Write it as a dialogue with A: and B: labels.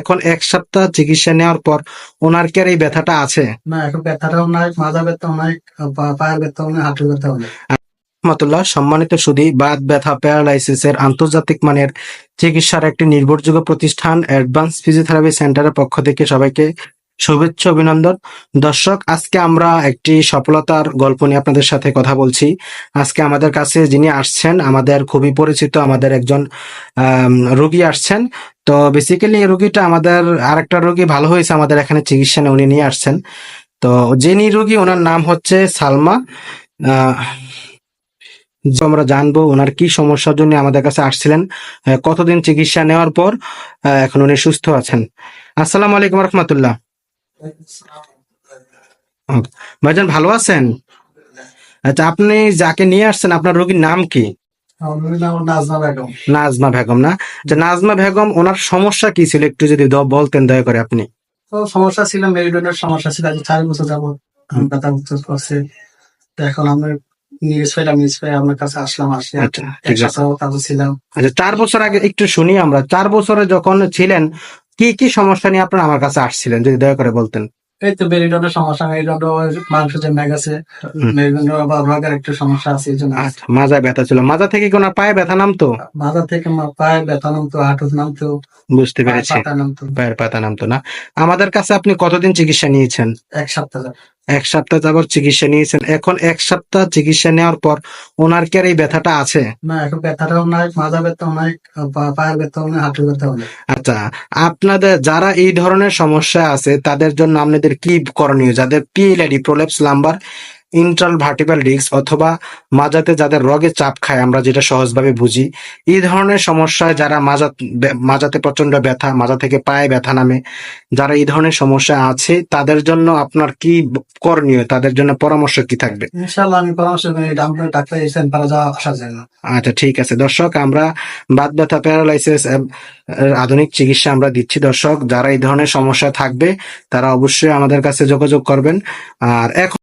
A: এখন এক সপ্তাহ চিকিৎসা নেওয়ার পর ওনার কে আর এই ব্যথাটা আছে?
B: না এখন ব্যথাটাও নাই মাজা ব্যথাও নাই পায়ের ব্যথাও নাই হাঁটুর ব্যথাও নাই।
A: রহমতুল্লাহ সম্মানিত সুদী বাত ব্যথা প্যারালাইসিসের আন্তর্জাতিক মানের চিকিৎসার একটি নির্ভরযোগ্য প্রতিষ্ঠান অ্যাডভান্স ফিজিওথেরাপি সেন্টারের পক্ষ থেকে সবাইকে শুভেচ্ছা অভিনন্দন। দর্শক, আজকে আমরা একটি সফলতার গল্প নিয়ে আপনাদের সাথে কথা বলছি। আজকে আমাদের কাছে যিনি আসছেন, আমাদের খুবই পরিচিত আমাদের একজন রোগী আসছেন। তো বেসিক্যালি এই রোগীটা আমাদের আরেকটা রোগী ভালো হয়েছে আমাদের এখানে চিকিৎসা উনি নিয়ে আসছেন। তো যিনি রোগী, ওনার নাম হচ্ছে সালমা। আমরা জানব ওনার কি সমস্যার জন্য আমাদের কাছে আসছিলেন কতদিন চিকিৎসা নেওয়ার পর এখন উনি সুস্থ আছেন। আসসালামু আলাইকুম রহমতুল্লাহ। ভাইজান ভালো আছেন? আচ্ছা আপনি যাকে নিয়ে আসছেন আপনার রোগীর নাম কি?
B: নাজমা বেগম।
A: না? যে নাজমা বেগম ওনার সমস্যা কি ছিল? একটু যদি বলতেন দয়া করে আপনি।
B: সমস্যা ছিল মেরুদণ্ডের সমস্যা ছিল। আজ চার বছর যাব ব্যথা বুঝতে এখন আমরা
A: আচ্ছা আচ্ছা চার বছর আগে একটু শুনি আমরা। চার বছরে যখন ছিলেন কি কি সমস্যা নিয়ে আপনারা আমার কাছে আসছিলেন যদি দয়া করে বলতেন?
B: এই তো মেরুদণ্ডের সমস্যা মেরুদণ্ড মাংস যে ম্যাগ
A: আছে
B: মেরুদণ্ড বা ব্লগের একটু সমস্যা আছে এই জন্য
A: মাজা ব্যথা ছিল। মাজা থেকে কোন পায়ে ব্যথা নামতো?
B: মাজা থেকে পায়ে ব্যথা নামতো হাঁটু নামতো
A: বুঝতে পেরেছি। পায়ের পাতা নামতো না। আমাদের কাছে আপনি কতদিন চিকিৎসা নিয়েছেন?
B: এক সপ্তাহ।
A: এক সপ্তাহ যাবত চিকিৎসা নিয়েছেন। এখন এক সপ্তাহ চিকিৎসা নেওয়ার পর ওনার কি আর এই ব্যথাটা আছে?
B: না এখন ব্যথাটা নাই মাথা ব্যথা নাই পা- পায়ের ব্যথা অনেক হাঁটুর ব্যথা অনেক
A: আচ্ছা আপনাদের যারা এই ধরনের সমস্যা আছে তাদের জন্য আপনাদের কি করণীয়? যাদের PLID prolapse lumbar ইন্ট্রাল vertical disc অথবা মাজাতে যাদের রগে চাপ খায় আমরা যেটা সহজভাবে বুঝি এই ধরনের সমস্যায় যারা মাজা মাজাতে প্রচণ্ড ব্যথা মাজা থেকে পায়ে ব্যথা নামে যারা এই ধরনের সমস্যা আছে তাদের জন্য আপনার কি করণীয়? তাদের জন্য পরামর্শ কি থাকবে?
B: ইনশাল্লাহ আমি পরামর্শ ডাক্তার এসেছেন যাওয়া আসা যায় না।
A: আচ্ছা ঠিক আছে। দর্শক আমরা বাদ ব্যথা প্যারালাইসিস আধুনিক চিকিৎসা আমরা দিচ্ছি। দর্শক যারা এই ধরনের সমস্যা থাকবে তারা অবশ্যই আমাদের কাছে যোগাযোগ করবেন। আর এখন